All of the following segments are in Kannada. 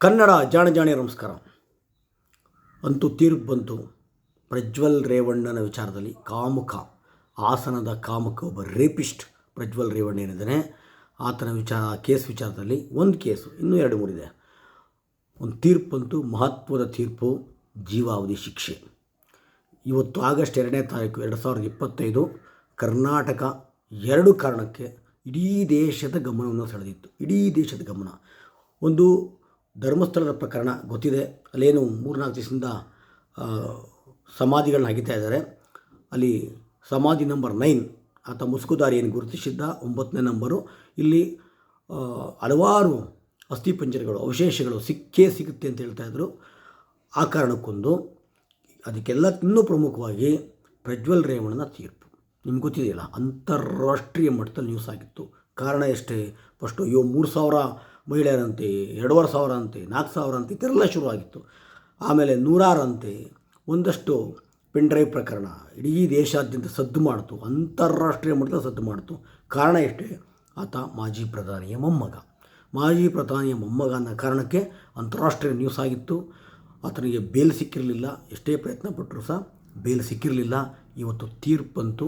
ಕನ್ನಡ ಜಾಣ ಜಾಣೆ ನಮಸ್ಕಾರ. ಅಂತೂ ತೀರ್ಪು ಬಂತು ಪ್ರಜ್ವಲ್ ರೇವಣ್ಣನ ವಿಚಾರದಲ್ಲಿ. ಕಾಮುಕ, ಹಾಸನದ ಕಾಮುಕ ಒಬ್ಬ ರೇಪಿಸ್ಟ್ ಪ್ರಜ್ವಲ್ ರೇವಣ್ಣ ಏನಿದ್ದಾನೆ, ಆತನ ವಿಚಾರ, ಕೇಸ್ ವಿಚಾರದಲ್ಲಿ ಒಂದು ಕೇಸು, ಇನ್ನೂ ಎರಡು ಮೂರಿದೆ ಒಂದು ತೀರ್ಪು ಬಂತು, ಮಹತ್ವದ ತೀರ್ಪು, ಜೀವಾವಧಿ ಶಿಕ್ಷೆ. ಇವತ್ತು ಆಗಸ್ಟ್ ಎರಡನೇ ತಾರೀಕು ಎರಡು ಸಾವಿರದ ಇಪ್ಪತ್ತೈದು ಕರ್ನಾಟಕ ಎರಡು ಕಾರಣಕ್ಕೆ ಇಡೀ ದೇಶದ ಗಮನವನ್ನು ಸೆಳೆದಿತ್ತು. ಇಡೀ ದೇಶದ ಗಮನ. ಒಂದು ಧರ್ಮಸ್ಥಳದ ಪ್ರಕರಣ ಗೊತ್ತಿದೆ. ಅಲ್ಲೇನು ಮೂರ್ನಾಲ್ಕು ದಿವಸದಿಂದ ಸಮಾಧಿಗಳನ್ನ ಅಗಿತಾ ಇದ್ದಾರೆ. ಅಲ್ಲಿ ಸಮಾಧಿ ನಂಬರ್ ನೈನ್, ಆತ ಮುಸುಕುದಾರಿ ಏನು ಗುರುತಿಸಿದ್ದ ಒಂಬತ್ತನೇ ನಂಬರು. ಇಲ್ಲಿ ಹಲವಾರು ಅಸ್ಥಿಪಂಜರಗಳು ಅವಶೇಷಗಳು ಸಿಕ್ಕೇ ಸಿಗುತ್ತೆ ಅಂತ ಹೇಳ್ತಾ ಇದ್ದರು ಆ ಕಾರಣಕ್ಕೊಂದು, ಅದಕ್ಕೆಲ್ಲ ಇನ್ನೂ ಪ್ರಮುಖವಾಗಿ ಪ್ರಜ್ವಲ್ ರೇವಣ್ಣನ ತೀರ್ಪು. ನಿಮ್ಗೆ ಗೊತ್ತಿದೆಯಲ್ಲ, ಅಂತಾರಾಷ್ಟ್ರೀಯ ಮಟ್ಟದಲ್ಲಿ ನ್ಯೂಸ್ ಆಗಿತ್ತು. ಕಾರಣ ಎಷ್ಟೇ? ಫಸ್ಟು ಅಯ್ಯೋ, ಮೂರು ಸಾವಿರ ಮಹಿಳೆಯರಂತೆ, ಎರಡೂವರೆ ಸಾವಿರ ಅಂತೆ ನಾಲ್ಕು ಸಾವಿರ ಅಂತೆ ಇದೆಲ್ಲ ಶುರುವಾಗಿತ್ತು. ಆಮೇಲೆ ನೂರಾರಂತೆ ಒಂದಷ್ಟು ಪೆಂಡ್ರೈವ್ ಪ್ರಕರಣ ಇಡೀ ದೇಶಾದ್ಯಂತ ಸದ್ದು ಮಾಡಿತು, ಅಂತಾರಾಷ್ಟ್ರೀಯ ಮಟ್ಟದಲ್ಲಿ ಸದ್ದು ಮಾಡಿತು. ಕಾರಣ ಎಷ್ಟೇ? ಆತ ಮಾಜಿ ಪ್ರಧಾನಿಯ ಮೊಮ್ಮಗ. ಮಾಜಿ ಪ್ರಧಾನಿಯ ಮೊಮ್ಮಗ ಅನ್ನೋ ಕಾರಣಕ್ಕೆ ಅಂತಾರಾಷ್ಟ್ರೀಯ ನ್ಯೂಸ್ ಆಗಿತ್ತು. ಆತನಿಗೆ ಬೇಲ್ ಸಿಕ್ಕಿರಲಿಲ್ಲ. ಎಷ್ಟೇ ಪ್ರಯತ್ನ ಪಟ್ಟರು ಸಹ ಬೇಲ್ ಸಿಕ್ಕಿರಲಿಲ್ಲ. ಇವತ್ತು ತೀರ್ಪು ಬಂತು.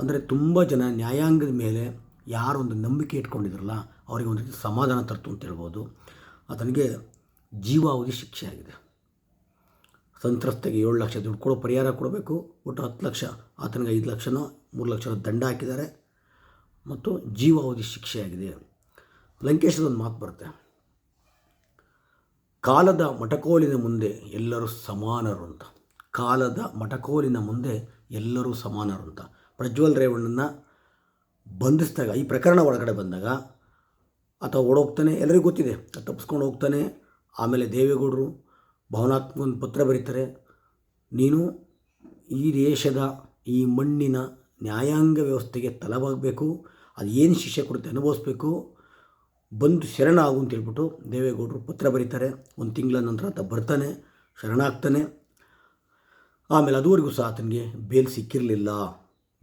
ಅಂದರೆ ತುಂಬ ಜನ ನ್ಯಾಯಾಂಗದ ಮೇಲೆ ಯಾರೊಂದು ನಂಬಿಕೆ ಇಟ್ಕೊಂಡಿದ್ರಲ್ಲ ಅವರಿಗೆ ಒಂದು ರೀತಿ ಸಮಾಧಾನ ತರ್ತು ಅಂತ ಹೇಳ್ಬೋದು. ಆತನಿಗೆ ಜೀವಾವಧಿ ಶಿಕ್ಷೆ ಆಗಿದೆ ಸಂತ್ರಸ್ತೆಗೆ ಏಳು ಲಕ್ಷ ದುಡ್ಡು ಕೊಡೋ ಪರಿಹಾರ ಕೊಡಬೇಕು. ಒಟ್ಟು ಹತ್ತು ಲಕ್ಷ, ಆತನಿಗೆ ಐದು ಲಕ್ಷನೋ, ಮೂರು ಲಕ್ಷನೋ ದಂಡ ಹಾಕಿದ್ದಾರೆ. ಮತ್ತು ಜೀವಾವಧಿ ಶಿಕ್ಷೆಯಾಗಿದೆ. ಲಂಕೇಶದ ಒಂದು ಮಾತು ಬರುತ್ತೆ. ಕಾಲದ ಮಟಕೋಲಿನ ಮುಂದೆ ಎಲ್ಲರೂ ಸಮಾನರು ಅಂತ. ಕಾಲದ ಮಟಕೋಲಿನ ಮುಂದೆ ಎಲ್ಲರೂ ಸಮಾನರು ಅಂತ. ಪ್ರಜ್ವಲ್ ರೇವಣ್ಣನ ಬಂಧಿಸಿದಾಗ, ಈ ಪ್ರಕರಣ ಒಳಗಡೆ ಬಂದಾಗ ಆತ ಓಡೋಗ್ತಾನೆ ಎಲ್ಲರಿಗೂ ಗೊತ್ತಿದೆ. ತಪ್ಪಿಸ್ಕೊಂಡು ಹೋಗ್ತಾನೆ. ಆಮೇಲೆ ದೇವೇಗೌಡರು ಭಾವನಾತ್ಮಕ ಪತ್ರ ಬರೀತಾರೆ. ನೀನು ಈ ದೇಶದ, ಈ ಮಣ್ಣಿನ ನ್ಯಾಯಾಂಗ ವ್ಯವಸ್ಥೆಗೆ ತಲವಾಗಬೇಕು ಅದು ಏನು ಶಿಷ್ಯ ಕೊಡುತ್ತೆ ಅನುಭವಿಸ್ಬೇಕು. ಬಂದು ಶರಣಾಗು ಅಂತ ಹೇಳ್ಬಿಟ್ಟು ದೇವೇಗೌಡರು ಪತ್ರ ಬರೀತಾರೆ. ಒಂದು ತಿಂಗಳ ನಂತರ ಆತ ಬರ್ತಾನೆ, ಶರಣಾಗ್ತಾನೆ. ಆಮೇಲೆ ಅದುವರೆಗೂ ಸಹ ಆತನಿಗೆ ಬೇಲ್ ಸಿಕ್ಕಿರಲಿಲ್ಲ.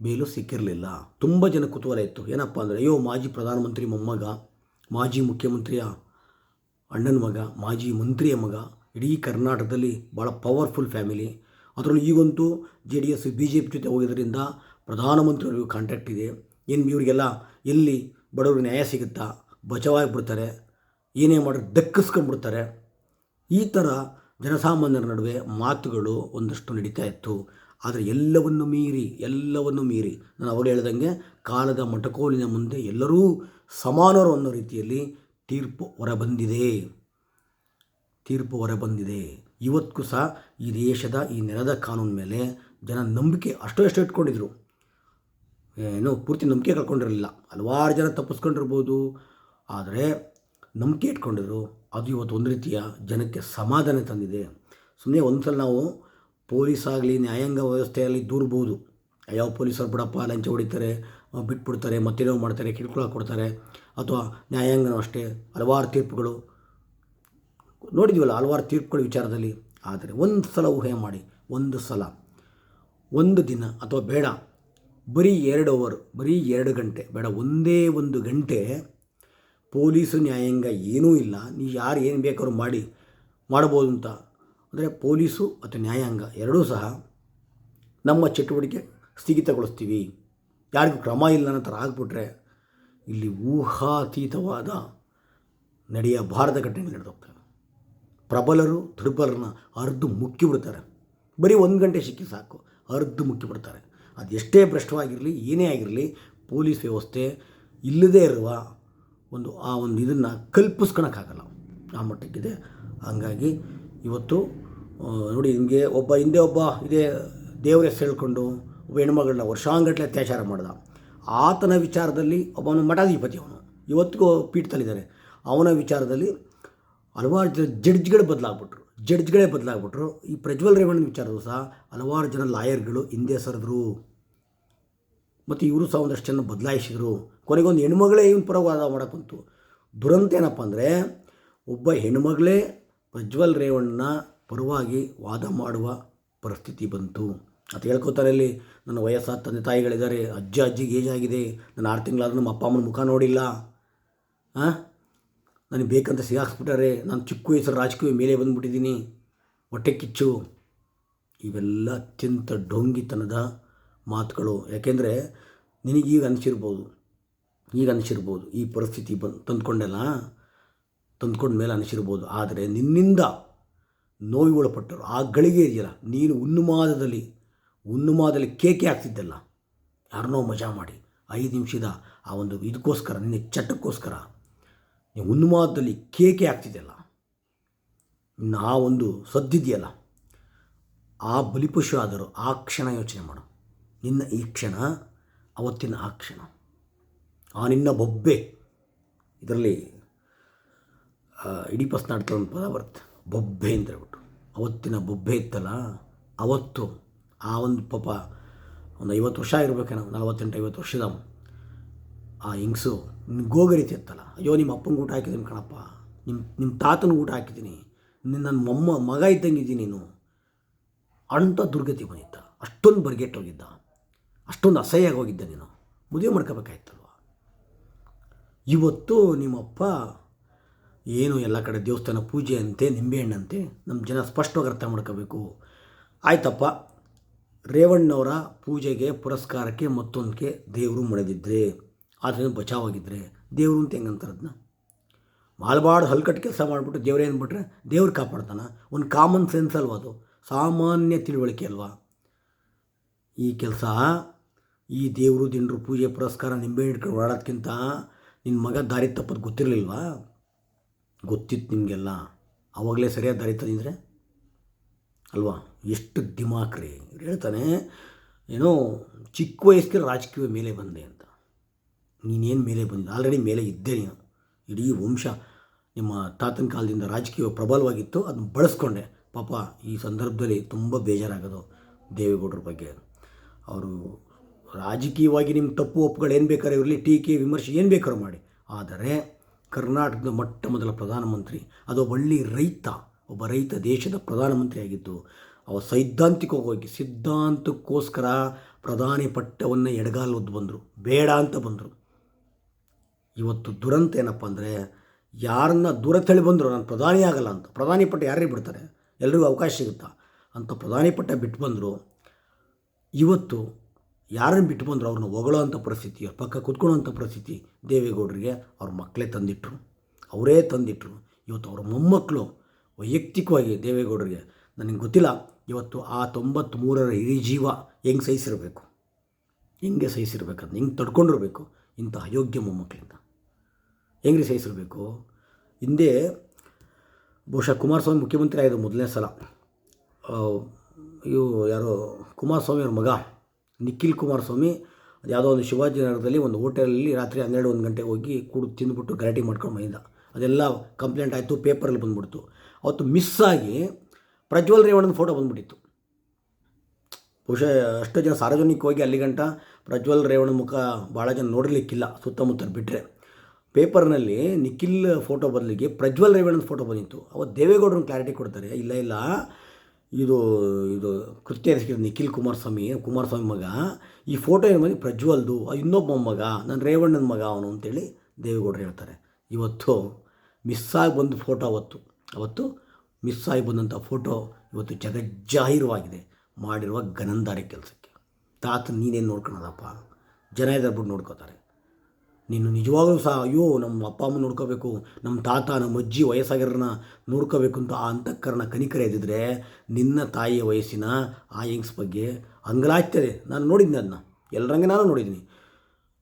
ಬೇಲು ಸಿಕ್ಕಿರಲಿಲ್ಲ. ತುಂಬ ಜನ ಕುತೂಹಲ ಇತ್ತು. ಏನಪ್ಪ ಅಂದರೆ, ಅಯ್ಯೋ ಮಾಜಿ ಪ್ರಧಾನಮಂತ್ರಿ ಮೊಮ್ಮಗ ಮಾಜಿ ಮುಖ್ಯಮಂತ್ರಿಯ ಅಣ್ಣನ ಮಗ, ಮಾಜಿ ಮಂತ್ರಿಯ ಮಗ, ಇಡೀ ಕರ್ನಾಟಕದಲ್ಲಿ ಭಾಳ ಪವರ್ಫುಲ್ ಫ್ಯಾಮಿಲಿ ಅದರಲ್ಲೂ ಈಗಂತೂ J D S B J P ಜೊತೆ ಹೋಗಿದ್ದರಿಂದ ಪ್ರಧಾನಮಂತ್ರಿಯವರಿಗೂ ಕಾಂಟ್ಯಾಕ್ಟ್ ಇದೆ. ಏನು ಇವರಿಗೆಲ್ಲ ಎಲ್ಲಿ ಬಡವರು ನ್ಯಾಯ ಸಿಗುತ್ತಾ? ಬಚಾವಾಗಿ ಬಿಡ್ತಾರೆ. ಏನೇ ಮಾಡಿದ್ರೆ ದಕ್ಕಿಸ್ಕೊಂಡ್ಬಿಡ್ತಾರೆ ಈ ಥರ ಜನಸಾಮಾನ್ಯರ ನಡುವೆ ಮಾತುಗಳು ಒಂದಷ್ಟು ನಡೀತಾ ಇತ್ತು. ಆದರೆ ಎಲ್ಲವನ್ನು ಮೀರಿ ಎಲ್ಲವನ್ನು ಮೀರಿ, ನಾನು ಅವರು ಹೇಳ್ದಂಗೆ ಕಾಲದ ಮಟಕೋಲಿನ ಮುಂದೆ ಎಲ್ಲರೂ ಸಮಾನರು ಅನ್ನೋ ರೀತಿಯಲ್ಲಿ ತೀರ್ಪು ಹೊರಬಂದಿದೆ. ತೀರ್ಪು ಹೊರಬಂದಿದೆ. ಇವತ್ತಿಗೂ ಸಹ ಈ ದೇಶದ ಈ ನೆಲದ ಕಾನೂನು ಮೇಲೆ ಜನ ನಂಬಿಕೆ ಅಷ್ಟೋ ಎಷ್ಟೋ ಇಟ್ಕೊಂಡಿದ್ರು. ಏನೋ ಪೂರ್ತಿ ನಂಬಿಕೆ ಕಳ್ಕೊಂಡಿರಲಿಲ್ಲ. ಹಲವಾರು ಜನ ತಪ್ಪಿಸ್ಕೊಂಡಿರ್ಬೋದು. ಆದರೆ ನಂಬಿಕೆ ಇಟ್ಕೊಂಡಿದ್ರು. ಅದು ಇವತ್ತು ಒಂದು ರೀತಿಯ ಜನಕ್ಕೆ ಸಮಾಧಾನ ತಂದಿದೆ. ಸುಮ್ಮನೆ ಒಂದು ಸಲ ನಾವು ಪೊಲೀಸ್ ಆಗಲಿ, ನ್ಯಾಯಾಂಗ ವ್ಯವಸ್ಥೆಯಲ್ಲಿ ದೂರ್ಬೋದು. ಯಾವ ಪೊಲೀಸರು ಬಿಡಪ್ಪ, ಲಂಚ ಹೊಡಿತಾರೆ. ಬಿಟ್ಬಿಡ್ತಾರೆ ಮತ್ತೇನೋ ಮಾಡ್ತಾರೆ ಕಿಡ್ಕೊಳ ಕೊಡ್ತಾರೆ, ಅಥವಾ ನ್ಯಾಯಾಂಗನೂ ಅಷ್ಟೇ, ಹಲವಾರು ತೀರ್ಪುಗಳು. ನೋಡಿದ್ವಲ್ಲ, ಹಲವಾರು ತೀರ್ಪುಗಳ ವಿಚಾರದಲ್ಲಿ. ಆದರೆ ಒಂದು ಸಲ ಊಹೆ ಮಾಡಿ, ಒಂದು ಸಲ. ಒಂದು ದಿನ ಅಥವಾ ಬೇಡ, ಬರೀ ಎರಡು ಅವರ್, ಬರೀ ಎರಡು ಗಂಟೆ, ಬೇಡ, ಒಂದೇ ಒಂದು ಗಂಟೆ ಪೊಲೀಸು ನ್ಯಾಯಾಂಗ ಏನೂ ಇಲ್ಲ ನೀವು ಯಾರು ಏನು ಬೇಕಾದ್ರೂ ಮಾಡಿ, ಮಾಡ್ಬೋದು ಅಂತ. ಅಂದರೆ ಪೊಲೀಸು ಅಥವಾ ನ್ಯಾಯಾಂಗ ಎರಡೂ ಸಹ ನಮ್ಮ ಚಟುವಟಿಕೆ ಸ್ಥಗಿತಗೊಳಿಸ್ತೀವಿ. ಯಾರಿಗೂ ಕ್ರಮ ಇಲ್ಲ ಅನ್ನೋ ಥರ ಆಗಿಬಿಟ್ರೆ ಇಲ್ಲಿ ಊಹಾತೀತವಾದ ಭಾರತ ಘಟನೆ ನಡೆದೋಗ್ತವೆ. ಪ್ರಬಲರು, ದುರ್ಬಲರನ್ನ ಅರ್ಧ ಮುಕ್ಕಿಬಿಡ್ತಾರೆ. ಬರೀ ಒಂದು ಗಂಟೆ ಸಿಕ್ಕಿ ಸಾಕು ಅರ್ಧ ಮುಕ್ಕಿಬಿಡ್ತಾರೆ. ಅದು ಎಷ್ಟೇ ಭ್ರಷ್ಟವಾಗಿರಲಿ, ಏನೇ ಆಗಿರಲಿ, ಪೊಲೀಸ್ ವ್ಯವಸ್ಥೆ ಇಲ್ಲದೇ ಇರುವ ಒಂದು, ಆ ಒಂದು ಇದನ್ನು ಕಲ್ಪಿಸ್ಕೊಳಕ್ಕಾಗಲ್ಲ ಆ ಮಟ್ಟಕ್ಕಿದೆ. ಹಂಗಾಗಿ ಇವತ್ತು ನೋಡಿ ಹಿಂಗೆ ಒಬ್ಬ ಹಿಂದೆ ಒಬ್ಬ ಇದೇ ದೇವ್ರ ಹೆಸರು ಹೇಳ್ಕೊಂಡು ಹೆಣ್ಮಗಳನ್ನ ವರ್ಷಾಂಗಟ್ಲೆ ಅತ್ಯಾಚಾರ ಮಾಡ್ದ. ಆತನ ವಿಚಾರದಲ್ಲಿ ಒಬ್ಬನು ಮಠಾಧಿಪತಿ ಅವನು. ಇವತ್ತಿಗೂ ಪೀಠದಲ್ಲಿದ್ದಾರೆ ಅವನ ವಿಚಾರದಲ್ಲಿ ಹಲವಾರು ಜನ ಜಡ್ಜ್ಗಳೇ ಬದಲಾಗ್ಬಿಟ್ರು. ಜಡ್ಜ್ಗಳೇ ಬದಲಾಗ್ಬಿಟ್ರು. ಈ ಪ್ರಜ್ವಲ್ ರೇವಣ್ಣನ ವಿಚಾರದಲ್ಲೂ ಸಹ ಹಲವಾರು ಜನ ಲಾಯರ್ಗಳು ಹಿಂದೆ ಸರಿದ್ರು. ಮತ್ತು ಇವರು ಸಹ ಒಂದಷ್ಟು ಜನ ಬದಲಾಯಿಸಿದರು. ಕೊನೆಗೊಂದು ಹೆಣ್ಮಗಳೇ ಇವನು ಪರವಾದ ಮಾಡೋಕ್ಕಂತು ದುರಂತ ಏನಪ್ಪ ಅಂದರೆ ಒಬ್ಬ ಹೆಣ್ಮಗಳೇ ಪ್ರಜ್ವಲ್ ರೇವಣ್ಣನ ಪರವಾಗಿ ವಾದ ಮಾಡುವ ಪರಿಸ್ಥಿತಿ ಬಂತು. ಅಂತ ಹೇಳ್ಕೊತಾರೆ ಇಲ್ಲಿ ನನ್ನ ವಯಸ್ಸಾದ ತಂದೆ ತಾಯಿಗಳಿದ್ದಾರೆ, ಅಜ್ಜ, ಅಜ್ಜಿಗೆ ಏಜ್ ಆಗಿದೆ ನಾನು ಆರು ತಿಂಗಳಾದ್ರೂ ನಮ್ಮ ಅಪ್ಪ ಅಮ್ಮನ ಮುಖ ನೋಡಿಲ್ಲ. ಹಾಂ ನನಗೆ ಬೇಕಂತ ಸಿಗಾಕ್ಸ್ಬಿಟ್ಟಾರೆ, ನಾನು ಚಿಕ್ಕ ವಯಸ್ಸು ರಾಜಕೀಯ ಮೇಲೆ ಬಂದುಬಿಟ್ಟಿದ್ದೀನಿ. ಹೊಟ್ಟೆ ಕಿಚ್ಚು. ಇವೆಲ್ಲ ಅತ್ಯಂತ ಡೊಂಗಿತನದ ಮಾತುಗಳು. ಯಾಕೆಂದರೆ ನಿನಗೀಗ ಅನಿಸಿರ್ಬೋದು, ಈಗ ಅನಿಸಿರ್ಬೋದು, ಈ ಪರಿಸ್ಥಿತಿ ಬಂದು ತಂದ್ಕೊಂಡೆಲ್ಲ ತಂದ್ಕೊಂಡ ಮೇಲೆ ಅನಿಸಿರ್ಬೋದು. ಆದರೆ ನಿನ್ನಿಂದ ನೋವಿಗೊಳಪಟ್ಟರು. ಆ ಗಳಿಗೆ ಇದೆಯಲ್ಲ ನೀನು ಉನ್ಮಾದದಲ್ಲಿ ಉನ್ಮಾದದಲ್ಲಿ ಕೇಕೆ ಆಗ್ತಿದ್ದಲ್ಲ ಯಾರನ್ನೋ ಮಜಾ ಮಾಡಿ ಐದು ನಿಮಿಷದ ಆ ಒಂದು ಇದಕ್ಕೋಸ್ಕರ ನಿನ್ನೆ ಚಟಕ್ಕೋಸ್ಕರ ನೀವು ಉನ್ಮಾದದಲ್ಲಿ ಕೇಕೆ ಆಗ್ತಿದ್ದಲ್ಲ ಇನ್ನು ಆ ಒಂದು ಸದ್ದಿದೆಯಲ್ಲ. ಆ ಬಲಿಪಶು ಆದರೂ ಆ ಕ್ಷಣ ಯೋಚನೆ ಮಾಡು. ನಿನ್ನ ಈ ಕ್ಷಣ, ಅವತ್ತಿನ ಆ ಕ್ಷಣ. ಆ ನಿನ್ನ ಬೊಬ್ಬೆ. ಇದರಲ್ಲಿ ಇಡೀ ಪಸ್ನಾಡ್ತಾ ಒಂದು ಪದ ಬರುತ್ತೆ. ಬೊಬ್ಬೆ ಅಂತ ಹೇಳ್ಬಿಟ್ಟು. ಅವತ್ತಿನ ಬೊಬ್ಬೆ ಇತ್ತಲ್ಲ, ಅವತ್ತು ಆ ಒಂದು ಪಾಪ ಒಂದು ಐವತ್ತು ವರ್ಷ ಇರಬೇಕೇನೋ ನಲವತ್ತೆಂಟು, ಐವತ್ತು ವರ್ಷದ ಆ ಹಿಂಗ್ಸು ಗೋಗರಿತಿ ಇತ್ತಲ್ಲ. ಅಯ್ಯೋ, ನಿಮ್ಮ ಅಪ್ಪನ ಊಟ ಹಾಕಿದ್ದೀನಿ ಕಣಪ್ಪ. ನಿಮ್ಮ ನಿಮ್ಮ ತಾತನ ಊಟ ಹಾಕಿದ್ದೀನಿ ನಿನ್ನ ನನ್ನ ಮೊಮ್ಮ, ಮಗ ಇದ್ದಂಗಿದ್ದೀನಿ ನೀನು. ಅಂಥ ದುರ್ಗತಿ ಬಂದಿದ್ದ ಅಷ್ಟೊಂದು ಬರ್ಗೆಟ್ಟೋಗಿದ್ದ ಅಷ್ಟೊಂದು ಅಸಹ್ಯ ಹೋಗಿದ್ದೆ ನೀನು. ಮದುವೆ ಮಾಡ್ಕೋಬೇಕಾಯ್ತಲ್ವ? ಇವತ್ತು ನಿಮ್ಮಪ್ಪ ಏನು ಎಲ್ಲ ಕಡೆ ದೇವಸ್ಥಾನ ಪೂಜೆ ಅಂತೆ ನಿಂಬೆಹಣ್ಣಂತೆ ನಮ್ಮ ಜನ ಸ್ಪಷ್ಟವಾಗಿ ಅರ್ಥ ಮಾಡ್ಕೋಬೇಕು. ಆಯ್ತಪ್ಪ. ರೇವಣ್ಣವರ ಪೂಜೆಗೆ, ಪುರಸ್ಕಾರಕ್ಕೆ ಮತ್ತೊಂದಕ್ಕೆ ದೇವರು ಮಳೆದಿದ್ರೆ ಅದರಿಂದ ಬಚಾವಾಗಿದ್ದರೆ ದೇವರು ಅಂತ ಹೆಂಗಂತಾರದನ್ನ ಮಾಲ್ಬಾಡ್ ಹಲ್ಕಟ್ಟು ಕೆಲಸ ಮಾಡಿಬಿಟ್ಟು ದೇವ್ರೇನು ಬಿಟ್ರೆ ದೇವ್ರು ಕಾಪಾಡ್ತಾನೆ. ಒಂದು ಕಾಮನ್ ಸೆನ್ಸ್ ಅಲ್ವಾ ಅದು? ಸಾಮಾನ್ಯ ತಿಳುವಳಿಕೆ ಅಲ್ವಾ? ಈ ಕೆಲಸ, ಈ ದೇವರು ದಿನರು ಪೂಜೆ, ಪುರಸ್ಕಾರ ನಿಂಬೆ ಹಿಡ್ಕೊಂಡು ಓಡಾಡೋದ್ಕಿಂತ ನಿನ್ನ ಮಗ ದಾರಿ ತಪ್ಪೋದು ಗೊತ್ತಿರಲಿಲ್ವಾ? ಗೊತ್ತಿತ್ತು ನಿಮಗೆಲ್ಲ. ಆವಾಗಲೇ ಸರಿಯಾದ ದಾರಿ ತಂದಿದ್ರೆ ಅಲ್ವಾ? ಎಷ್ಟು ದಿಮಾಕ್ರಿ ಇವ್ರು ಹೇಳ್ತಾನೆ, ಏನೋ ಚಿಕ್ಕ ವಯಸ್ಸಿಗೆ ರಾಜಕೀಯ ಮೇಲೆ ಬಂದೆ ಅಂತ. ನೀನೇನು ಮೇಲೆ ಬಂದಿದ್ದ ಆಲ್ರೆಡಿ ಮೇಲೆ ಇದ್ದೆ ನೀನು. ಇಡೀ ವಂಶ ನಿಮ್ಮ ತಾತನ ಕಾಲದಿಂದ ರಾಜಕೀಯ ಪ್ರಬಲವಾಗಿತ್ತು ಅದನ್ನ ಬಳಸ್ಕೊಂಡೆ. ಪಾಪ ಈ ಸಂದರ್ಭದಲ್ಲಿ ತುಂಬ ಬೇಜಾರಾಗೋದು ದೇವೇಗೌಡರ ಬಗ್ಗೆ. ಅವರು, ರಾಜಕೀಯವಾಗಿ ನಿಮ್ಮ ತಪ್ಪು ಒಪ್ಪುಗಳು ಏನು ಬೇಕಾದ್ರೆ ಇರಲಿ, ಟೀಕೆ, ವಿಮರ್ಶೆ ಏನು ಬೇಕಾದ್ರೂ ಮಾಡಿ. ಆದರೆ ಕರ್ನಾಟಕದ ಮೊಟ್ಟ ಮೊದಲ ಪ್ರಧಾನಮಂತ್ರಿ, ಅದು ಒಳ್ಳೆ ರೈತ. ಒಬ್ಬ ರೈತ ದೇಶದ ಪ್ರಧಾನಮಂತ್ರಿ ಆಗಿದ್ದು ಅವ ಸೈದ್ಧಾಂತಿಕವಾಗಿ ಸಿದ್ಧಾಂತಕ್ಕೋಸ್ಕರ ಪ್ರಧಾನಿ ಪಟ್ಟವನ್ನು ಎಡಗಾಲು ಒದ್ದು ಬಂದರು, ಬೇಡ ಅಂತ ಬಂದರು. ಇವತ್ತು ದುರಂತ ಏನಪ್ಪ ಅಂದರೆ, ಯಾರನ್ನ ದೂರ ತಳ್ಳಿ ಬಂದರು, ನಾನು ಪ್ರಧಾನಿ ಆಗಲ್ಲ ಅಂತ, ಪ್ರಧಾನಿ ಪಟ್ಟ ಯಾರೇ ಬಿಡ್ತಾರೆ? ಎಲ್ರಿಗೂ ಅವಕಾಶ ಸಿಗುತ್ತಾ? ಅಂತ ಪ್ರಧಾನಿ ಪಟ್ಟ ಬಿಟ್ಟು ಬಂದರು. ಇವತ್ತು ಯಾರನ್ನು ಬಿಟ್ಟು ಬಂದರು, ಅವ್ರನ್ನ ಹೊಗಳೋವಂಥ ಪರಿಸ್ಥಿತಿ, ಅವ್ರ ಪಕ್ಕ ಕುತ್ಕೊಳ್ಳೋವಂಥ ಪರಿಸ್ಥಿತಿ ದೇವೇಗೌಡರಿಗೆ ಅವ್ರ ಮಕ್ಕಳೇ ತಂದಿಟ್ಟರು ಅವರೇ ತಂದಿಟ್ಟರು ಇವತ್ತು ಅವ್ರ ಮೊಮ್ಮಕ್ಕಳು ವೈಯಕ್ತಿಕವಾಗಿ ದೇವೇಗೌಡರಿಗೆ, ನನಗೆ ಗೊತ್ತಿಲ್ಲ, ಇವತ್ತು ಆ ತೊಂಬತ್ತ್ಮೂರರ ಇಡೀ ಜೀವ ಹೆಂಗೆ ಸಹಿಸಿರಬೇಕು? ಹೆಂಗೆ ಸಹಿಸಿರ್ಬೇಕಂತ ಹೆಂಗೆ ತಡ್ಕೊಂಡಿರಬೇಕು ಇಂಥ ಅಯೋಗ್ಯ ಮೊಮ್ಮಕ್ಕಳಿಂದ ಹೆಂಗ್ರಿ ಸಹಿಸಿರಬೇಕು? ಹಿಂದೆ ಬಹುಶಃ ಕುಮಾರಸ್ವಾಮಿ ಮುಖ್ಯಮಂತ್ರಿ ಆಯಿತು ಮೊದಲನೇ ಸಲ ಇವು ಯಾರೋ ಕುಮಾರಸ್ವಾಮಿ ಅವ್ರ ಮಗ, ನಿಖಿಲ್ ಕುಮಾರಸ್ವಾಮಿ ಯಾವುದೋ ಒಂದು ಶಿವಾಜಿನಗರದಲ್ಲಿ ಒಂದು ಹೋಟೆಲಲ್ಲಿ ರಾತ್ರಿ ಹನ್ನೆರಡು ಒಂದು ಗಂಟೆಗೆ ಹೋಗಿ ಕುಡಿದು ತಿಂದುಬಿಟ್ಟು ಗಲಾಟೆ ಮಾಡ್ಕೊಂಡು ಬಂದಿದ್ದ. ಅದೆಲ್ಲ ಕಂಪ್ಲೇಂಟ್ ಆಯಿತು, ಪೇಪರಲ್ಲಿ ಬಂದ್ಬಿಡ್ತು. ಅವತ್ತು ಮಿಸ್ ಆಗಿ ಪ್ರಜ್ವಲ್ ರೇವಣ್ಣನ ಫೋಟೋ ಬಂದ್ಬಿಟ್ಟಿತ್ತು. ಬಹುಶಃ ಅಷ್ಟು ಜನ ಸಾರ್ವಜನಿಕವಾಗಿ ಅಲ್ಲಿ ಗಂಟ ಪ್ರಜ್ವಲ್ ರೇವಣ್ಣನ ಮುಖ ಭಾಳ ಜನ ನೋಡಲಿಕ್ಕಿಲ್ಲ ಸುತ್ತಮುತ್ತ ಬಿಟ್ಟರೆ ಪೇಪರ್ನಲ್ಲಿ ನಿಖಿಲ್ ಫೋಟೋ ಬದಲಿಗೆ ಪ್ರಜ್ವಲ್ ರೇವಣ್ಣನ ಫೋಟೋ ಬಂದಿತ್ತು. ಅವತ್ತು ದೇವೇಗೌಡರನ್ನ ಕ್ಲಾರಿಟಿ ಕೊಡ್ತಾರೆ, ಇಲ್ಲ ಇಲ್ಲ, ಇದು ಇದು ಕೃತ್ಯ ಎಸಗಿದ ನಿಖಿಲ್ ಕುಮಾರಸ್ವಾಮಿ ಕುಮಾರಸ್ವಾಮಿ ಮಗ, ಈ ಫೋಟೋ ಏನು ಬಂದು ಪ್ರಜ್ವಲ್ದು ಇನ್ನೊಬ್ಬ ಮಗ ನನ್ನ ರೇವಣ್ಣನ ಮಗ ಅವನು ಅಂತೇಳಿ ದೇವೇಗೌಡರು ಹೇಳ್ತಾರೆ. ಇವತ್ತು ಮಿಸ್ಸಾಗಿ ಬಂದ ಫೋಟೋ ಅವತ್ತು. ಅವತ್ತು ಮಿಸ್ ಆಗಿ ಬಂದಂಥ ಫೋಟೋ ಇವತ್ತು ಜಗಜ್ಜಾಹೀರವಾಗಿದೆ. ಮಾಡಿರುವ ಗನಂದಾರಿ ಕೆಲಸಕ್ಕೆ. ತಾತ, ನೀನೇನು ನೋಡ್ಕೊಳೋದಪ್ಪ ಜನ ಇದ್ದಾರೆ ಬಿಟ್ಟು ನೋಡ್ಕೋತಾರೆ. ನೀನು ನಿಜವಾಗ್ಲೂ ಸಹ, ಅಯ್ಯೋ, ನಮ್ಮ ಅಪ್ಪ, ಅಮ್ಮ ನೋಡ್ಕೋಬೇಕು, ನಮ್ಮ ತಾತ, ನಮ್ಮ ಅಜ್ಜಿ ವಯಸ್ಸಾಗಿರೋರನ್ನ ನೋಡ್ಕೋಬೇಕು ಅಂತ ಆ ಅಂತಃಕರಣ ಕನಿಕರ ಇದ್ದಿದ್ರೆ ನಿನ್ನ ತಾಯಿಯ ವಯಸ್ಸಿನ ಆ ಯಂಗ್ಸ್ ಬಗ್ಗೆ ಅಂಗಲಾಚ್ತಾರೆ ನಾನು ನೋಡಿದ್ದೆ ಅದನ್ನ ಎಲ್ಲರಂಗೆ ನಾನು ನೋಡಿದ್ದೀನಿ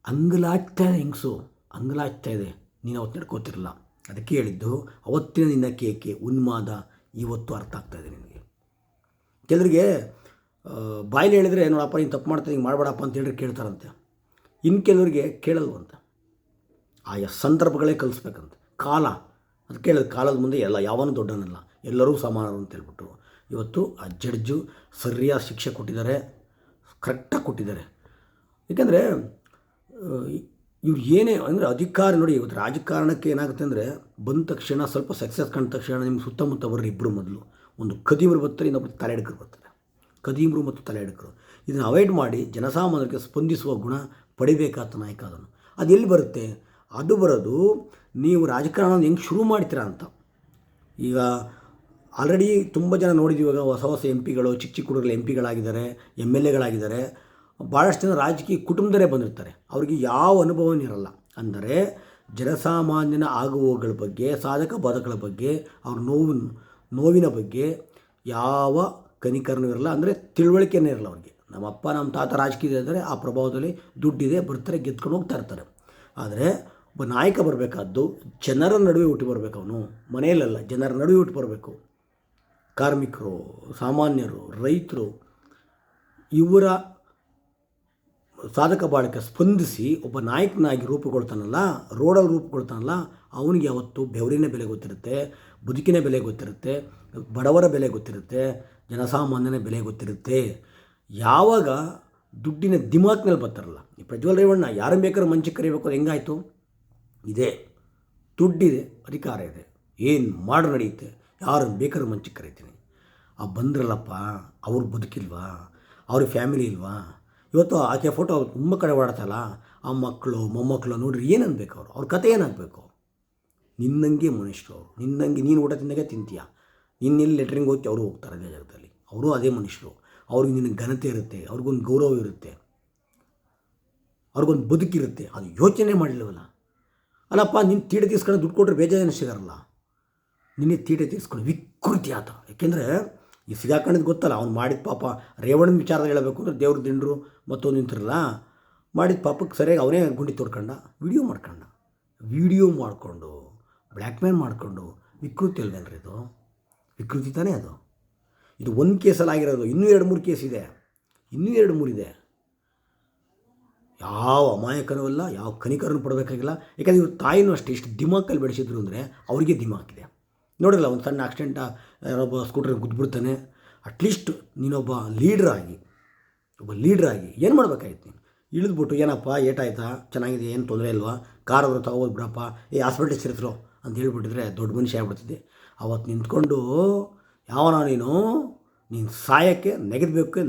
ಅಂಗಲಾಚ್ತಾ ಇದೆ ಹೆಂಗಸು ಅಂಗಲಾಚ್ತಾ ಇದೆ. ನೀನು ಅವತ್ತು ನಡ್ಕೋತಿರಲ್ಲ ಅದಕ್ಕೆ ಹೇಳಿದ್ದು ಅವತ್ತಿನ ನಿನ್ನ ಕೇಕೆ ಉನ್ಮಾದ, ಇವತ್ತು ಅರ್ಥ ಆಗ್ತಾ ಇದೆ ನಿನಗೆ. ಕೆಲವರಿಗೆ ಬಾಯಲ್ಲಿ ಹೇಳಿದ್ರೆ, ನೋಡಪ್ಪ, ನೀನು ತಪ್ಪು ಮಾಡ್ತಾ ಹಿಂಗೆ ಮಾಡಬೇಡಪ್ಪ ಅಂತ ಹೇಳಿದ್ರೆ ಕೇಳ್ತಾರಂತೆ. ಇನ್ನು ಕೆಲವರಿಗೆ ಕೇಳಲ್ವಂತೆ ಆಯಾ ಸಂದರ್ಭಗಳೇ ಕಲಿಸ್ಬೇಕಂತೆ. ಕಾಲ, ಅದು ಕೇಳಿದ ಕಾಲದ ಮುಂದೆ ಎಲ್ಲ, ಯಾವನೂ ದೊಡ್ಡನಲ್ಲ, ಎಲ್ಲರೂ ಸಮಾನರು ಅಂತ ಹೇಳ್ಬಿಟ್ಟು. ಇವತ್ತು ಆ ಜಡ್ಜು ಸರಿಯಾದ ಶಿಕ್ಷೆ ಕೊಟ್ಟಿದ್ದಾರೆ, ಕರೆಕ್ಟಾಗಿ ಕೊಟ್ಟಿದ್ದಾರೆ. ಏಕೆಂದರೆ ಇವ್ರು ಏನೇ ಅಂದರೆ ಅಧಿಕಾರ ನೋಡಿ, ಇವತ್ತು ರಾಜಕಾರಣಕ್ಕೆ ಏನಾಗುತ್ತೆ ಅಂದರೆ ಬಂದ ತಕ್ಷಣ ಸ್ವಲ್ಪ ಸಕ್ಸಸ್ ಕಂಡ ತಕ್ಷಣ ನಿಮ್ಮ ಸುತ್ತಮುತ್ತ ಬರ್ರಿ ಇಬ್ಬರು ಮೊದಲು. ಒಂದು ಕದೀಮರು ಬರ್ತಾರೆ ಇನ್ನೊಬ್ಬರು ತಲೆ ಎಡಕರು ಬರ್ತಾರೆ. ಕದೀಮರು ಮತ್ತು ತಲೆ ಎಡಕರು ಇದನ್ನು ಅವಾಯ್ಡ್ ಮಾಡಿ ಜನಸಾಮಾನ್ಯರಿಗೆ ಸ್ಪಂದಿಸುವ ಗುಣ ಪಡಿಬೇಕಾದ ನಾಯಕ ಅದನ್ನು ಅದು ಎಲ್ಲಿ ಬರುತ್ತೆ? ಅದು ಬರೋದು ನೀವು ರಾಜಕಾರಣ ಹೆಂಗೆ ಶುರು ಮಾಡ್ತೀರಾ ಅಂತ. ಈಗ ಆಲ್ರೆಡಿ ತುಂಬ ಜನ ನೋಡಿದ್ವಿ ಇವಾಗ ಹೊಸ ಹೊಸ ಎಂ ಪಿಗಳು ಚಿಕ್ಕ ಚಿಕ್ಕ ಹುಡುಗರು ಎಂ ಪಿಗಳಾಗಿದ್ದಾರೆ ಎಂ ಎಲ್ ಎಗಳಾಗಿದ್ದಾರೆ ಭಾಳಷ್ಟು ಜನ ರಾಜಕೀಯ ಕುಟುಂಬದರೇ ಬಂದಿರ್ತಾರೆ. ಅವರಿಗೆ ಯಾವ ಅನುಭವನೂ ಇರಲ್ಲ. ಅಂದರೆ ಜನಸಾಮಾನ್ಯನ ಆಗುವಗಳ ಬಗ್ಗೆ, ಸಾಧಕ ಬಾಧಕಗಳ ಬಗ್ಗೆ, ಅವ್ರ ನೋವು ನೋವಿನ ಬಗ್ಗೆ ಯಾವ ಕನಿಕರನೂ ಇರಲ್ಲ. ಅಂದರೆ ತಿಳುವಳಿಕೆನೇ ಇರಲ್ಲ ಅವ್ರಿಗೆ. ನಮ್ಮ ಅಪ್ಪ ನಮ್ಮ ತಾತ ರಾಜಕೀಯ ಇದ್ದರೆ. ಆ ಪ್ರಭಾವದಲ್ಲಿ ದುಡ್ಡಿದೆ, ಬರ್ತಾರೆ, ಗೆದ್ಕೊಂಡು ಹೋಗ್ತಾ ಇರ್ತಾರೆ. ಆದರೆ ಒಬ್ಬ ನಾಯಕ ಬರಬೇಕಾದ್ದು ಜನರ ನಡುವೆ ಹುಟ್ಟಿ ಬರಬೇಕು ಅವನು. ಮನೆಯಲ್ಲಲ್ಲ, ಜನರ ನಡುವೆ ಹುಟ್ಟಿ ಬರಬೇಕು. ಕಾರ್ಮಿಕರು, ಸಾಮಾನ್ಯರು, ರೈತರು, ಇವರ ಸಾಧಕ ಬಾಳಕ್ಕೆ ಸ್ಪಂದಿಸಿ ಒಬ್ಬ ನಾಯಕನಾಗಿ ರೂಪುಗೊಳ್ತಾನಲ್ಲ ರೋಡಲ್ಲಿ ರೂಪುಗೊಳ್ತಾನಲ್ಲ ಅವನಿಗೆ ಯಾವತ್ತು ಬೆವರಿನ ಬೆಲೆ ಗೊತ್ತಿರುತ್ತೆ, ಬದುಕಿನ ಬೆಲೆ ಗೊತ್ತಿರುತ್ತೆ, ಬಡವರ ಬೆಲೆ ಗೊತ್ತಿರುತ್ತೆ, ಜನಸಾಮಾನ್ಯನ ಬೆಲೆ ಗೊತ್ತಿರುತ್ತೆ. ಯಾವಾಗ ದುಡ್ಡಿನ ದಿಮಾಕ್ ಮೇಲೆ ಬರ್ತಾರಲ್ಲ, ಈ ಪ್ರಜ್ವಲ್ ರೇವಣ್ಣ ಯಾರನ್ನು ಬೇಕಾದ್ರೂ ಮಂಚಕ್ಕೆ ಕರಿಬೇಕು ಹೆಂಗಾಯಿತು? ಇದೆ. ದುಡ್ಡಿದೆ, ಅಧಿಕಾರ ಇದೆ. ಏನು ಮಾಡು ನಡೆಯುತ್ತೆ? ಯಾರನ್ನು ಬೇಕಾದ್ರೂ ಮಂಚಕ್ಕೆ ಕರಿತೀನಿ. ಆ ಬಂದ್ರಲ್ಲಪ್ಪ, ಅವ್ರು ಬದುಕಿಲ್ವಾ? ಅವ್ರ ಫ್ಯಾಮಿಲಿ ಇಲ್ವಾ? ಇವತ್ತು ಆಕೆ ಫೋಟೋ ತುಂಬ ಕಡೆ ಓಡಾಡ್ತಲ್ಲ ಆ ಮಕ್ಕಳು ಮೊಮ್ಮಕ್ಕಳು ನೋಡ್ರಿ ಏನನ್ಬೇಕು ಅವರು? ಅವ್ರ ಕತೆ ಏನಾಗಬೇಕು ನಿನ್ನಂಗೆ ಮನುಷ್ಯರು ನಿನ್ನಂಗೆ ನೀನು ಊಟ ತಿಂದಾಗೆ ತಿಂತೀಯ? ನಿನ್ನೆಲ್ಲಿ ಲೆಟ್ರಿಂಗ್ ಹೋಗ್ತಿ ಅವರು ಹೋಗ್ತಾರೆ ಅದೇ ಜಾಗದಲ್ಲಿ. ಅವರು ಅದೇ ಮನುಷ್ಯರು. ಅವ್ರಿಗೆ ನಿನ್ನ ಘನತೆ ಇರುತ್ತೆ, ಅವ್ರಿಗೊಂದು ಗೌರವ ಇರುತ್ತೆ, ಅವ್ರಿಗೊಂದು ಬದುಕಿರುತ್ತೆ ಅದು ಯೋಚನೆ ಮಾಡಲಿಲ್ಲವಲ್ಲ ಅಲ್ಲಪ್ಪ, ನಿನ್ನ ತೀಟೆ ತೀರ್ಸ್ಕೊಂಡು ದುಡ್ಡು ಕೊಟ್ಟರೆ ಬೇಜಾರು ಸಿಗಾರಲ್ಲ ನಿನ್ನೆ ತೀಟೆ ತೀರ್ಸ್ಕೊಂಡು ವಿಕೃತಿ ಆತ. ಯಾಕೆಂದರೆ ಈ ಸಿಗಾಕೊಂಡಿದ್ದು ಗೊತ್ತಲ್ಲ, ಅವ್ನು ಮಾಡಿದ ಪಾಪ ರೇವಣನ ವಿಚಾರದಲ್ಲಿ ಹೇಳಬೇಕು ಅಂದರೆ ದೇವ್ರ ದಿಂಡ್ರು ಮತ್ತೊಂದು ನಿಂತಿರಲ್ಲ ಮಾಡಿದ ಪಾಪಕ್ಕೆ ಸರಿಯಾಗಿ ಅವನೇ ಗುಂಡಿ ತೋಡ್ಕೊಂಡ, ವಿಡಿಯೋ ಮಾಡ್ಕೊಂಡ. ವಿಡಿಯೋ ಮಾಡಿಕೊಂಡು ಬ್ಲ್ಯಾಕ್ ಮೇಲ್ ಮಾಡಿಕೊಂಡು, ವಿಕೃತಿ ಅಲ್ವೇನ್ರಿ ಇದು? ವಿಕೃತಿ ತಾನೇ ಅದು. ಇದು ಒಂದು ಕೇಸಲ್ಲಿ ಆಗಿರೋದು, ಇನ್ನೂ ಎರಡು ಮೂರು ಕೇಸ್ ಇದೆ. ಇನ್ನೂ ಎರಡು ಮೂರು ಇದೆ. ಯಾವ ಅಮಾಯಕನೂ ಅಲ್ಲ, ಯಾವ ಕನಿಕರನ್ನು ಪಡಬೇಕಾಗಿಲ್ಲ. ಯಾಕಂದರೆ ಇವ್ರ ತಾಯಿನೂ ಅಷ್ಟೇ, ಇಷ್ಟು ದಿಮಾಕಲ್ಲಿ ಬೆಳೆಸಿದ್ರು ಅಂದರೆ ಅವರಿಗೆ ದಿಮಾಕಿದೆ. ನೋಡಿರಲ್ಲ, ಒಂದು ಸಣ್ಣ ಆಕ್ಸಿಡೆಂಟ ಯಾರೊಬ್ಬ ಸ್ಕೂಟ್ರ್ ಗುದ್ಬಿಡ್ತಾನೆ. ಅಟ್ಲೀಸ್ಟ್ ನೀನೊಬ್ಬ ಲೀಡ್ರಾಗಿ ಒಬ್ಬ ಲೀಡ್ರಾಗಿ ಏನು ಮಾಡಬೇಕಾಗಿತ್ತು ನೀನು? ಇಳಿದ್ಬಿಟ್ಟು, ಏನಪ್ಪ, ಏಟಾಯ್ತಾ? ಚೆನ್ನಾಗಿದೆ, ಏನು ತೊಂದರೆ ಇಲ್ವಾ? ಕಾರ್ ಅವರು ತಗೋಬೋದು ಬಿಡಪ್ಪ. ಏ ಹಾಸ್ಪಿಟ್ಲಿಗೆ ಸೇರಿಸ್ರು ಅಂತ ಹೇಳ್ಬಿಟ್ಟಿದ್ರೆ ದೊಡ್ಡ ಮನುಷ್ಯ ಆಗ್ಬಿಡ್ತಿದ್ದೆ. ಅವತ್ತು ನಿಂತ್ಕೊಂಡು, ಯಾವನ ನೀನು ನೀನು ಸಾಯಕ್ಕೆ ನೆಗೆದಬೇಕು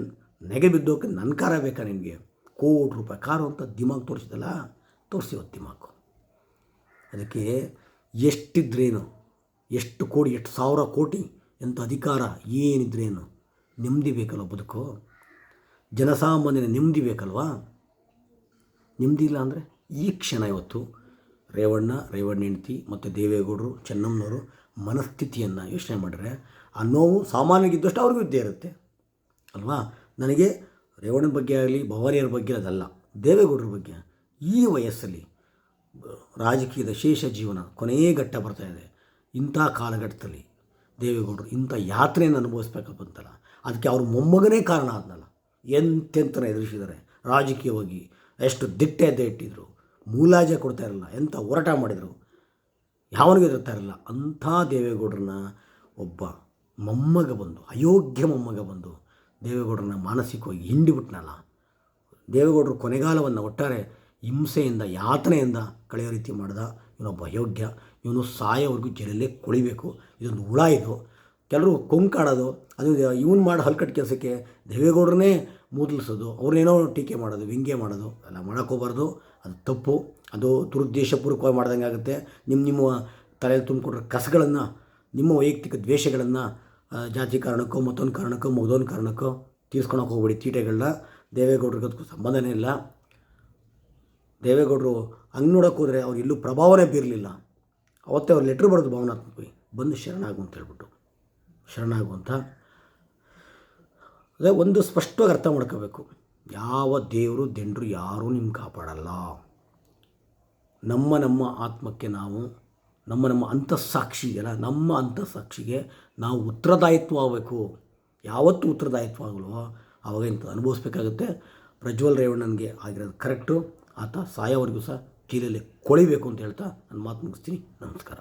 ನೆಗೆ ಬಿದ್ದೋಕೆ ನನ್ನ ಕಾರ ಬೇಕಾ ನಿನಗೆ? ಕೋಟಿ ರೂಪಾಯಿ ಕಾರು ಅಂತ ದಿಮಾಗ್ ತೋರಿಸಿದಲ್ಲ ತೋರಿಸಿ ಇವತ್ತು ದಿಮಾಕು. ಅದಕ್ಕೆ ಎಷ್ಟಿದ್ರೇನು? ಎಷ್ಟು ಕೋಟಿ ಎಷ್ಟು ಸಾವಿರ ಕೋಟಿ ಎಂಥ ಅಧಿಕಾರ ಏನಿದ್ರೇನು ನೆಮ್ಮದಿ ಬೇಕಲ್ವ ಬದುಕು? ಜನಸಾಮಾನ್ಯನ ನೆಮ್ಮದಿ ಬೇಕಲ್ವಾ? ನೆಮ್ಮದಿ ಇಲ್ಲ ಅಂದರೆ ಈ ಕ್ಷಣ ಇವತ್ತು ರೇವಣ್ಣ ರೇವಣ್ಣ ಹೆಂಡತಿ ಮತ್ತು ದೇವೇಗೌಡರು, ಚೆನ್ನಮ್ಮನವರು ಮನಸ್ಥಿತಿಯನ್ನು ಯೋಚನೆ ಮಾಡಿದ್ರೆ ಆ ನೋವು ಸಾಮಾನ್ಯಗಿದ್ದಷ್ಟು ಅವ್ರಿಗೂ ಇದ್ದೇ ಇರುತ್ತೆ, ಅಲ್ವಾ? ನನಗೆ ರೇವಣ್ಣನ ಬಗ್ಗೆ ಆಗಲಿ ಭವಾನಿಯರ ಬಗ್ಗೆ ಅದಲ್ಲ, ದೇವೇಗೌಡರ ಬಗ್ಗೆ ಈ ವಯಸ್ಸಲ್ಲಿ ರಾಜಕೀಯದ ಶೇಷ ಜೀವನ ಕೊನೆಯೇ ಘಟ್ಟ ಬರ್ತಾಯಿದೆ ಇಂಥ ಕಾಲಘಟ್ಟದಲ್ಲಿ ದೇವೇಗೌಡರು ಇಂಥ ಯಾತ್ರೆಯನ್ನು ಅನುಭವಿಸ್ಬೇಕಪ್ಪಂತಲ್ಲ, ಅದಕ್ಕೆ ಅವ್ರ ಮೊಮ್ಮಗನೇ ಕಾರಣ ಆದ್ನಲ್ಲ. ಎಂತೆಂತನ ಎದುರಿಸಿದ್ದಾರೆ? ರಾಜಕೀಯವಾಗಿ ಎಷ್ಟು ದಿಟ್ಟೆ ಎದ್ದೆ ಇಟ್ಟಿದ್ರು, ಮೂಲಾಜೆ ಕೊಡ್ತಾ ಇರಲಿಲ್ಲ, ಎಂಥ ಹೋರಾಟ ಮಾಡಿದರು, ಯಾವನಿಗೆ ಎದುರ್ತಾ ಇರಲಿಲ್ಲ. ಅಂಥ ದೇವೇಗೌಡರನ್ನ ಒಬ್ಬ ಮೊಮ್ಮಗ ಬಂದು, ಅಯೋಗ್ಯ ಮೊಮ್ಮಗ ಬಂದು ದೇವೇಗೌಡರನ್ನ ಮಾನಸಿಕವಾಗಿ ಹಿಂಡಿಬಿಟ್ನಲ್ಲ. ದೇವೇಗೌಡರು ಕೊನೆಗಾಲವನ್ನು ಒಟ್ಟಾರೆ ಹಿಂಸೆಯಿಂದ, ಯಾತನೆಯಿಂದ ಕಳೆಯೋ ರೀತಿ ಮಾಡಿದ ಇವನೊಬ್ಬ ಅಯೋಗ್ಯ. ಇವನು ಸಾಯೋವರೆಗೂ ಜೈಲಲ್ಲೇ ಕೊಳಿಬೇಕು. ಇದೊಂದು ಹುಳ ಇದು. ಕೆಲವರು ಕೊಂಕಾಡೋದು, ಅದು ಇವನು ಮಾಡೋ ಹಲ್ಕಟ್ಟು ಕೆಲಸಕ್ಕೆ ದೇವೇಗೌಡರನ್ನೇ ಮೂದಲಿಸೋದು, ಅವ್ರನ್ನೇನೋ ಟೀಕೆ ಮಾಡೋದು, ವ್ಯಂಗ್ಯ ಮಾಡೋದು, ಎಲ್ಲ ಮಾಡೋಕ್ಕೋಗ್ಬಾರ್ದು ಅದು ತಪ್ಪು. ಅದು ದುರುದ್ದೇಶಪೂರ್ವಕವಾಗಿ ಮಾಡ್ದಂಗೆ ಆಗುತ್ತೆ. ನಿಮ್ಮ ನಿಮ್ಮ ತಲೆಯಲ್ಲಿ ತುಂಬಿಕೊಟ್ರೆ ಕಸಗಳನ್ನು, ನಿಮ್ಮ ವೈಯಕ್ತಿಕ ದ್ವೇಷಗಳನ್ನು ಜಾತಿ ಕಾರಣಕ್ಕೋ ಮತ್ತೊಂದು ಕಾರಣಕ್ಕೋ ಮಗದೊಂದು ಕಾರಣಕ್ಕೋ ತೀರ್ಸ್ಕೊಳಕ್ಕೆ ಹೋಗ್ಬೇಡಿ. ತೀಟೆಗಳನ್ನ ದೇವೇಗೌಡ್ರಿಗೆ ಅದಕ್ಕೂ ಸಂಬಂಧನೇ ಇಲ್ಲ. ದೇವೇಗೌಡರು ಹಂಗೆ ನೋಡೋಕ್ಕೋದ್ರೆ ಅವ್ರು ಎಲ್ಲೂ ಪ್ರಭಾವನೇ ಬೀರಲಿಲ್ಲ. ಅವತ್ತೇ ಅವ್ರು ಲೆಟ್ರ್ ಬರೆದು ಭಾವನಾತ್ಮಕವಾಗಿ ಬಂದು ಶರಣಾಗು ಅಂತ ಹೇಳ್ಬಿಟ್ಟು. ಶರಣಾಗು ಅಂತ. ಅದೇ ಒಂದು ಸ್ಪಷ್ಟವಾಗಿ ಅರ್ಥ ಮಾಡ್ಕೋಬೇಕು. ಯಾವ ದೇವರು, ದಿಂಡ್ರು ಯಾರೂ ನಿಮ್ಮ ಕಾಪಾಡಲ್ಲ. ನಮ್ಮ ನಮ್ಮ ಆತ್ಮಕ್ಕೆ ನಾವು, ನಮ್ಮ ನಮ್ಮ ಅಂತಃಸಾಕ್ಷಿ ಇದೆಯಲ್ಲ ನಮ್ಮ ಅಂತಃಸಾಕ್ಷಿಗೆ ನಾವು ಉತ್ತರದಾಯಿತ್ವ ಆಗಬೇಕು. ಯಾವತ್ತೂ ಉತ್ತರದಾಯಿತ್ವ ಆಗಲ್ವೋ ಆವಾಗ ಇಂಥ ಅನುಭವಿಸ್ಬೇಕಾಗುತ್ತೆ. ಪ್ರಜ್ವಲ್ ರೇವಣ್ಣನಿಗೆ ಆಗಿರೋದು ಕರೆಕ್ಟು ಆತ ಸಾಯೋವರೆಗೂ ಸಹ ಜೈಲಲ್ಲಿ ಕೊಳಿಬೇಕು ಅಂತ ಹೇಳ್ತಾ ನನ್ನ ಮಾತು ಮುಗಿಸ್ತೀನಿ. ನಮಸ್ಕಾರ.